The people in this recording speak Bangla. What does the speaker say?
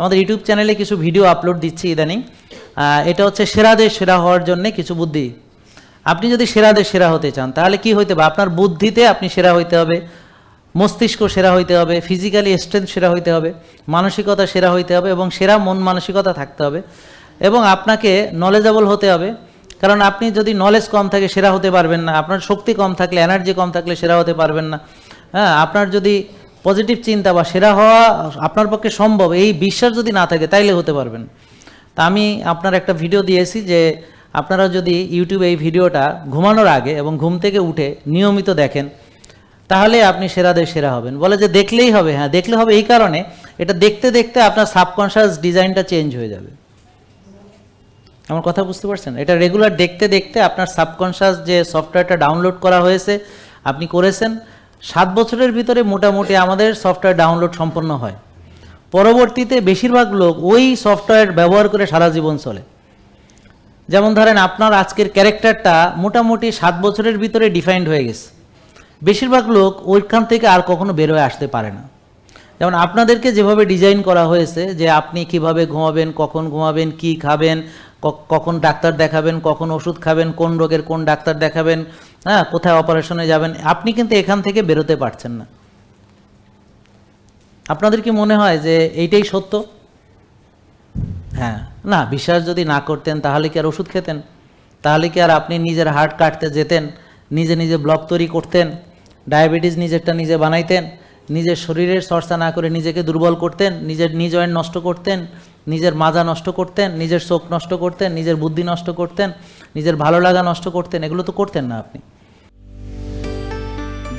আমাদের ইউটিউব চ্যানেলে কিছু ভিডিও আপলোড দিচ্ছি ইদানিং। এটা হচ্ছে সেরাদের সেরা হওয়ার জন্য কিছু বুদ্ধি। আপনি যদি সেরাদের সেরা হতে চান, তাহলে কি হইতে হবে আপনার বুদ্ধিতে আপনি সেরা হইতে হবে। মস্তিষ্ক সেরা হইতে হবে ফিজিক্যালি স্ট্রেংথ সেরা হইতে হবে, মানসিকতা সেরা হইতে হবে এবং সেরা মন মানসিকতা থাকতে হবে এবং আপনাকে নলেজেবল হতে হবে। কারণ আপনি যদি নলেজ কম থাকে, সেরা হতে পারবেন না। আপনার শক্তি কম থাকলে এনার্জি কম থাকলে সেরা হতে পারবেন না। হ্যাঁ আপনার যদি পজিটিভ চিন্তা বা সেরা হওয়া আপনার পক্ষে সম্ভব, এই বিশ্বাস যদি না থাকে তাইলে হতে পারবেন। তা আমি আপনার একটা ভিডিও দিয়েছি যে আপনারা যদি ইউটিউবে এই ভিডিওটা ঘুমানোর আগে এবং ঘুম থেকে উঠে নিয়মিত দেখেন, তাহলে আপনি সেরাদের সেরা হবেন। বলে যে দেখলেই হবে হ্যাঁ দেখলে হবে এই কারণে, এটা দেখতে দেখতে আপনার সাবকনশিয়াস ডিজাইনটা চেঞ্জ হয়ে যাবে। আমার কথা বুঝতে পারছেন? এটা রেগুলার দেখতে দেখতে আপনার সাবকনশিয়াস যে সফটওয়্যারটা ডাউনলোড করা হয়েছে, আপনি করেছেন সাত বছরের ভিতরে মোটামুটি আমাদের সফটওয়্যার ডাউনলোড সম্পন্ন হয়। পরবর্তীতে বেশিরভাগ লোক ওই সফটওয়্যার ব্যবহার করে সারা জীবন চলে। যেমন ধরেন আপনার আজকের ক্যারেক্টারটা মোটামুটি সাত বছরের ভিতরে ডিফাইন্ড হয়ে গেছে। বেশিরভাগ লোক ওইখান থেকে আর কখনো বেরোয় আসতে পারে না। যেমন আপনাদেরকে যেভাবে ডিজাইন করা হয়েছে যে আপনি কীভাবে ঘুমাবেন, কখন ঘুমাবেন, কি খাবেন কখন ডাক্তার দেখাবেন, কখন ওষুধ খাবেন, কোন রোগের কোন ডাক্তার দেখাবেন হ্যাঁ কোথায় অপারেশনে যাবেন? আপনি কিন্তু এখান থেকে বেরোতে পারছেন না। আপনাদের কি মনে হয় যে এইটাই সত্য? হ্যাঁ না, বিশ্বাস যদি না করতেন, তাহলে কি আর ওষুধ খেতেন? তাহলে কি আর আপনি নিজের হার্ট কাটতে যেতেন, নিজে নিজে ব্লক তৈরি করতেন ডায়াবেটিস নিজেরটা নিজে বানাইতেন, নিজের শরীরের চর্চা না করে নিজেকে দুর্বল করতেন, নিজের নিজ জয়েন্ট নষ্ট করতেন, নিজের মাজা নষ্ট করতেন, নিজের চোখ নষ্ট করতেন, নিজের বুদ্ধি নষ্ট করতেন, নিজের ভালো লাগা নষ্ট করতেন, এগুলো তো করতেন না আপনি।